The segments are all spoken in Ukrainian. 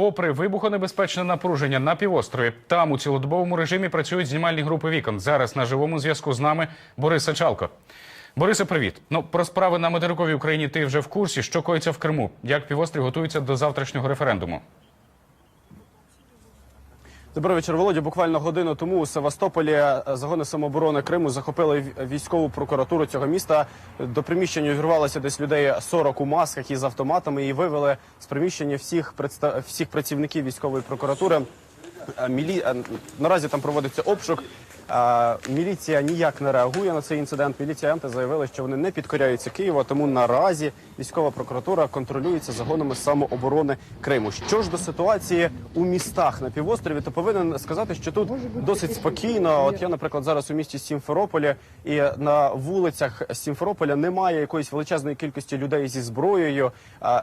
Попри вибухонебезпечне напруження на півострові, там у цілодобовому режимі працюють знімальні групи вікон. Зараз на живому зв'язку з нами Борис Сачалко. Борисе, привіт. Ну про справи на материковій Україні ти вже в курсі. Що коїться в Криму? Як півострів готується до завтрашнього референдуму? Добрий вечір, Володя. Буквально годину тому у Севастополі е, загони самооборони Криму захопили ві- військову прокуратуру цього міста. До приміщення увірвалося десь людей 40 у масках із автоматами і вивели з приміщення всіх всіх працівників військової прокуратури. Е, Мілі... е, Наразі там проводиться обшук. Міліція ніяк не реагує на цей інцидент. Міліціянти заявили, що вони не підкоряються Києву, тому наразі військова прокуратура контролюється загонами самооборони Криму. Що ж до ситуації у містах на півострові, то повинен сказати, що тут досить спокійно. От я, наприклад, зараз у місті Сімферополі, і на вулицях Сімферополя немає якоїсь величезної кількості людей зі зброєю.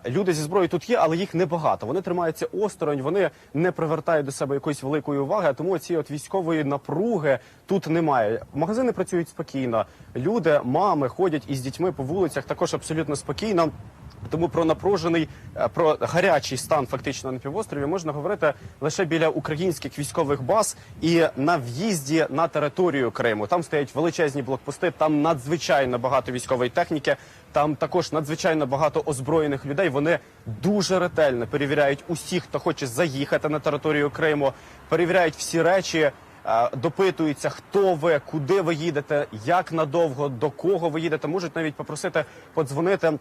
Люди зі зброєю тут є, але їх небагато. Вони тримаються осторонь, вони не привертають до себе якоїсь великої уваги. Тому цієї от військової напруги тут немає. Магазини працюють спокійно. Люди, мами ходять із дітьми по вулицях також абсолютно спокійно. Тому про напружений, е, про гарячий стан фактично на півострові можна говорити лише біля українських військових баз і на в'їзді на територію Криму. Там стоять величезні блокпости, там надзвичайно багато військової техніки. Там також надзвичайно багато озброєних людей. Вони дуже ретельно перевіряють усіх, хто хоче заїхати на територію Криму, перевіряють всі речі. Е, Допитуються, хто ви, куди ви їдете, як надовго, до кого ви їдете. Можуть навіть попросити подзвонити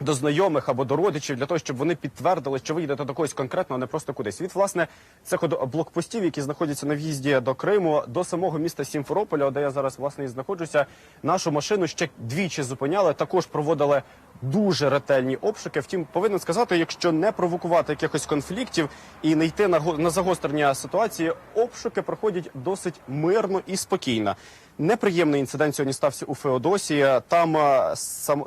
до знайомих або до родичів для того, щоб вони підтвердили, що ви їдете до когось конкретно, а не просто кудись. Від власне цих блокпостів, які знаходяться на в'їзді до Криму, до самого міста Сімферополя, де я зараз власне і знаходжуся. Нашу машину ще двічі зупиняли. Також проводили дуже ретельні обшуки. Втім, повинен сказати, якщо не провокувати якихось конфліктів і не йти на на загострення ситуації, обшуки проходять досить мирно і спокійно. Неприємний інцидент сьогодні стався у Феодосії. Там е, сам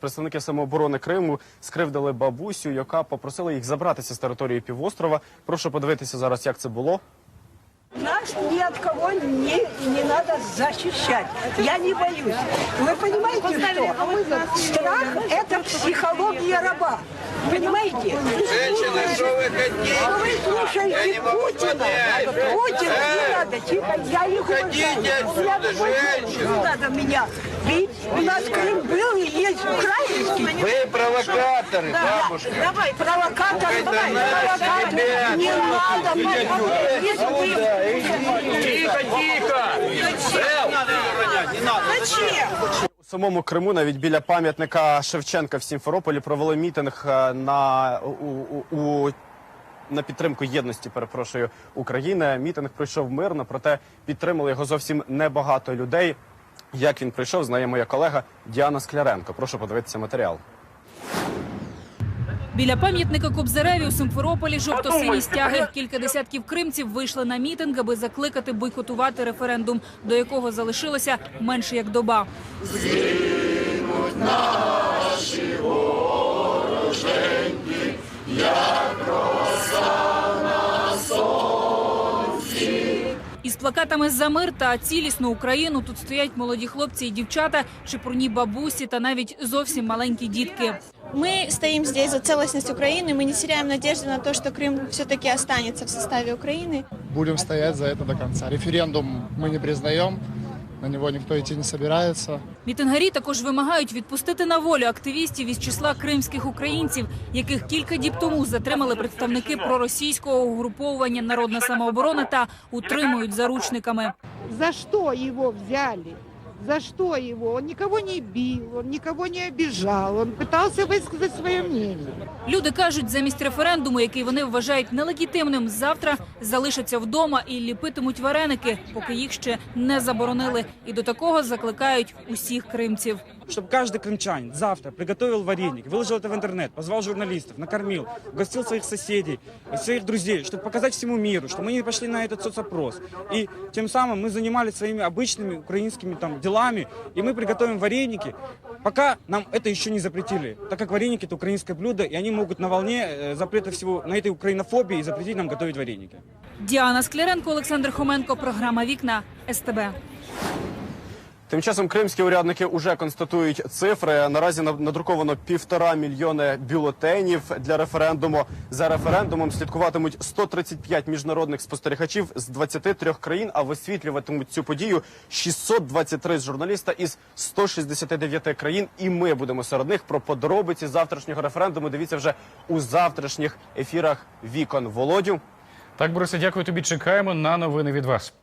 представники самооборони Криму скривдили бабусю, яка попросила їх забратися з території півострова. Прошу подивитися зараз, як це було. Нас ни от кого не, не надо защищать. Я не боюсь. Вы понимаете, что страх – это психология раба. Понимаете? Женщины, что вы хотите? А вы Я слушаете не могу Путина. понять. Путина не Э, надо. Тихо, я их Уходите уважаю. отсюда, Я такой женщина. Не надо меня бить. У нас Крым был и есть украинский. Вы провокаторы, Да, бабушка. Давай, провокатор, Это давай, наши провокатор. ребята. Не надо, если вы... Тихо, тихо! Зачем? У самому Криму, навіть біля пам'ятника Шевченка в Сімферополі, провели мітинг е, на у, у, у на підтримку єдності, перепрошую України. Мітинг пройшов мирно, проте підтримали його зовсім небагато людей. Як він прийшов, знає моя колега Діана Скляренко. Прошу подивитися матеріал. Біля пам'ятника Кобзареві у Симферополі жовто-сині стяги. Кілька десятків кримців вийшли на мітинг, аби закликати бойкотувати референдум, до якого залишилося менше як доба. Із плакатами за мир та цілісну Україну тут стоять молоді хлопці і дівчата, чепурні бабусі та навіть зовсім маленькі дітки. Мы стоим здесь за целостность Украины, мы не теряем надежды на то, что Крым все-таки останется в составе Украины. Будем стоять за это до конца. Референдум мы не признаем, на него никто идти не собирается. Мітингарі також вимагають відпустити на волю активістів із числа кримських українців, яких кілька діб тому затримали представники проросійського угруповування Народна самооборона та утримують заручниками. За що його взяли? За что его? Он никого не бил, он никого не обижал, он пытался высказать свое мнение. Люди кажуть, замість референдуму, який вони вважають нелегітимним, завтра залишаться вдома і ліпитимуть вареники, поки їх ще не заборонили. І до такого закликають усіх кримців. чтобы каждый крымчанин завтра приготовил вареник, выложил это в интернет, позвал журналистов, накормил, угостил своих соседей, своих друзей, чтобы показать всему миру, что мы не пошли на этот соцопрос. И тем самым мы занимались своими обычными украинскими там делами, и мы приготовим вареники, пока нам это еще не запретили, так как вареники это украинское блюдо, и они могут на волне э, запрета всего, на этой украинофобии запретить нам готовить вареники. Діана Скляренко, Олександр Хоменко, програма Вікна СТБ. Тим часом кримські урядники вже констатують цифри. Наразі на- надруковано півтора мільйони бюлетенів для референдуму. За референдумом слідкуватимуть 135 міжнародних спостерігачів з 23 країн, а висвітлюватимуть цю подію 623 журналіста із 169 країн. І ми будемо серед них про подробиці завтрашнього референдуму. Дивіться вже у завтрашніх ефірах вікон Володю. Так, Борисе, дякую тобі. Чекаємо на новини від вас.